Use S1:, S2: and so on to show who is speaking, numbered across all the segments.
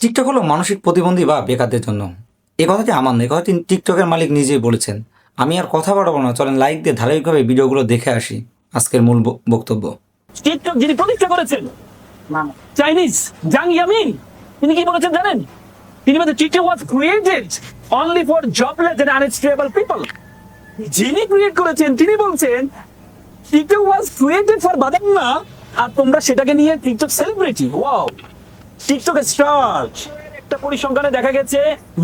S1: TikTok হলো মানসিক প্রতিবন্ধী বা বেকারদের জন্য। এ কথাটি আমার নয় এ কথাটি টিকটকের মালিক নিজেই বলেছেন। আমি আর কথা বাড়াবো না চলেন লাইক দিয়ে ধারাবাহিকভাবে ভিডিওগুলো দেখে আসি। আজকের মূল বক্তব্য।
S2: টিকটক যিনি প্রতিষ্ঠা করেছেন চাইনিজ জাং ইয়ামিন তিনি কি বলেছেন জানেন? তিনি বলেছেন TikTok was created only for jobless and unstable people যিনি ক্রিয়েট করেছেন তিনি বলছেন টিকটক ওয়াজ ক্রিয়েটেড ফর বাদান্না আর তোমরা সেটাকে নিয়ে TikTok celebrity wow TikTok star একটা পরিসংখ্যানে দেখা গেছে,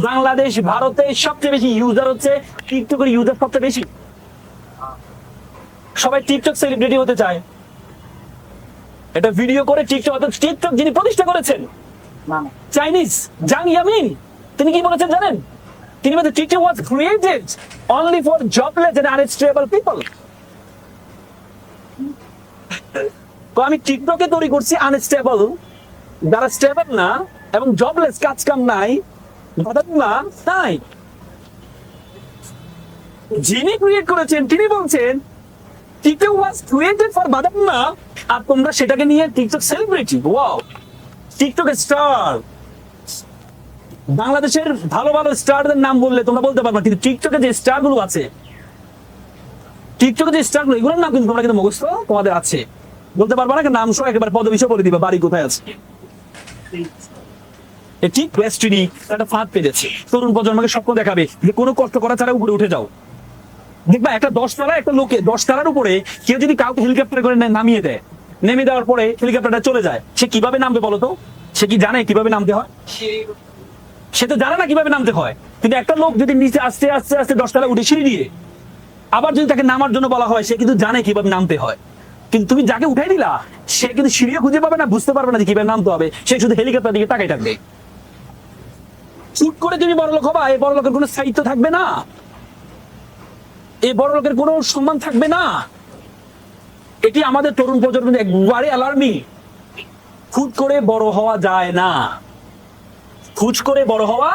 S2: বাংলাদেশ ভারতে সবচেয়ে বেশি ইউজার হচ্ছে টিকটকের ইউজার সবচেয়ে বেশি। সবাই টিকটক সেলিব্রিটি হতে চায়। এটা ভিডিও করে টিকটক অর্থাৎ টিকটক যিনি প্রতিষ্ঠা করেছেন চাইনিজ জাং ইয়ামিন তিনি কি বলেছেন জানেন? তিনি বলেছেন TikTok was created only for jobless and unstable people আমি টিকটকে তৈরি করছি আনস্টেবল যারা স্টেবল না এবং জবলেস কাজ কাম নাই না নাই যিনি ক্রিয়েট করেছেন, তিনি বলছেন টিকটক ওয়াজ ক্রিয়েটেড ফর আর তোমরা সেটাকে নিয়ে TikTok celebrity wow TikTok star বাংলাদেশের ভালো ভালো স্টারদের নাম বললে তোমরা বলতে পারবে, কিন্তু টিকটকে যে স্টারগুলো আছে টিকটকে যে স্টারগুলো এগুলোর নাম কিন্তু তোমরা কিন্তু মুখস্থ তোমাদের আছে। বলতে পারবে না, নাম সহ একেবারে পদবিষয় বলে দিবে, বাড়ি কোথায় আছে। এটি ওয়েস্টিনি একটা ফাঁদ পেয়েছে। তরুণ প্রজন্মকে স্বপ্ন দেখাবে যে কোনো কষ্ট করা ছাড়া উপরে উঠে যাও। দেখবা একটা দশ তলা একটা লোকে দশ তলার উপরে কেউ যদি কাউকে হেলিকপ্টার করে নামিয়ে দেয়, নেমে দেওয়ার পরে হেলিকপ্টারটা চলে যায়। সে কীভাবে নামবে বলো তো? সে কি জানে কীভাবে নামতে হয়? সে তো জানে না কীভাবে নামতে হয়। কিন্তু একটা লোক যদি নিচে আস্তে আস্তে আস্তে দশ তলা উঠে সিঁড়ি দিয়ে, আবার যদি তাকে নামার জন্য বলা হয়, সে কিন্তু জানে কীভাবে নামতে হয়। কিন্তু তুমি যাকে উঠাই দিলা, সে কিন্তু সিঁড়িও খুঁজে পাবে না, বুঝতে পারবে না যে কীভাবে নামতে হবে। সে শুধু হেলিকপ্টার দিকে তাকাই থাকবে। চুট করে তুমি বড় লোক হবা এই বড় লোকের কোনো স্থায়িত্ব থাকবে না। এই বড় লোকের কোনো সম্মান থাকবে না। এটি আমাদের তরুণ প্রজন্মের একবারে অ্যালার্মি খুদ করে বড় হওয়া যায় না। খুঁজ করে বড় হওয়া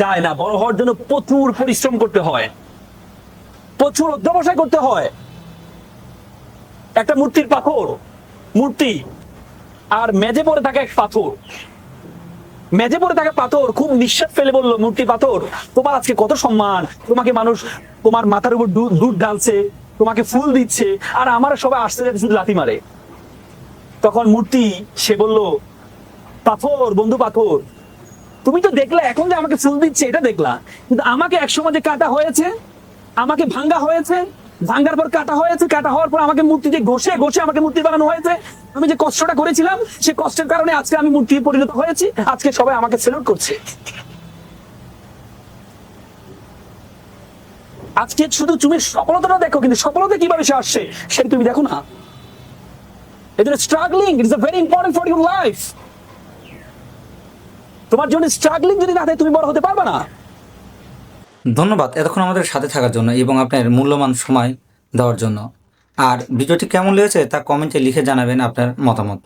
S2: যায় না। বড় হওয়ার জন্য প্রচুর পরিশ্রম করতে হয়। প্রচুর অধ্যবসায় করতে হয়। একটা মূর্তির পাথর, মূর্তি, আর মেজে পড়ে থাকে এক পাথর। মেজে পড়ে থাকে পাথর খুব নিঃশ্বাস ফেলে বলল, মূর্তি পাথর, তোমার আজকে কত সম্মান? তোমাকে মানুষ, তোমার মাথার উপর দুধ ঢালছে, তোমাকে ফুল দিচ্ছে, আর আমার সবাই আসতে যাচ্ছে শুধু লাথি মারে। তখন মূর্তি, সে বলল, পাথর, বন্ধু পাথর, তুমি তো দেখলে এখন যে আমাকে ফুল দিচ্ছে, এটা দেখলা কিন্তু আমাকে একসময় যে কাটা হয়েছে, আমাকে ভাঙ্গা হয়েছে ভাঙ্গার পর কাটা হয়েছে, কাটা হওয়ার পর আমাকে মূর্তি যে ঘষে ঘষে আমাকে মূর্তি বানানো হয়েছে, আমি যে কষ্টটা করেছিলাম, সে কষ্টের কারণে আজকে আমি মূর্তি পরিণত হয়েছি, আজকে সবাই আমাকে সেলুট করছে। আজকে শুধু তুমি সফলতাটা দেখো, কিন্তু সফলতা কীভাবে সে আসছে, সেটা তুমি দেখো না। এটা struggling it's very important for your life তোমার জন্য স্ট্রাগলিং যদি না থাকে, তুমি বড় হতে পারবে না।
S1: ধন্যবাদ এতক্ষণ আমাদের সাথে থাকার জন্য এবং আপনার মূল্যবান সময় দেওয়ার জন্য। আর ভিডিওটি কেমন লেগেছে তা কমেন্টে লিখে জানাবেন আপনার মতামত।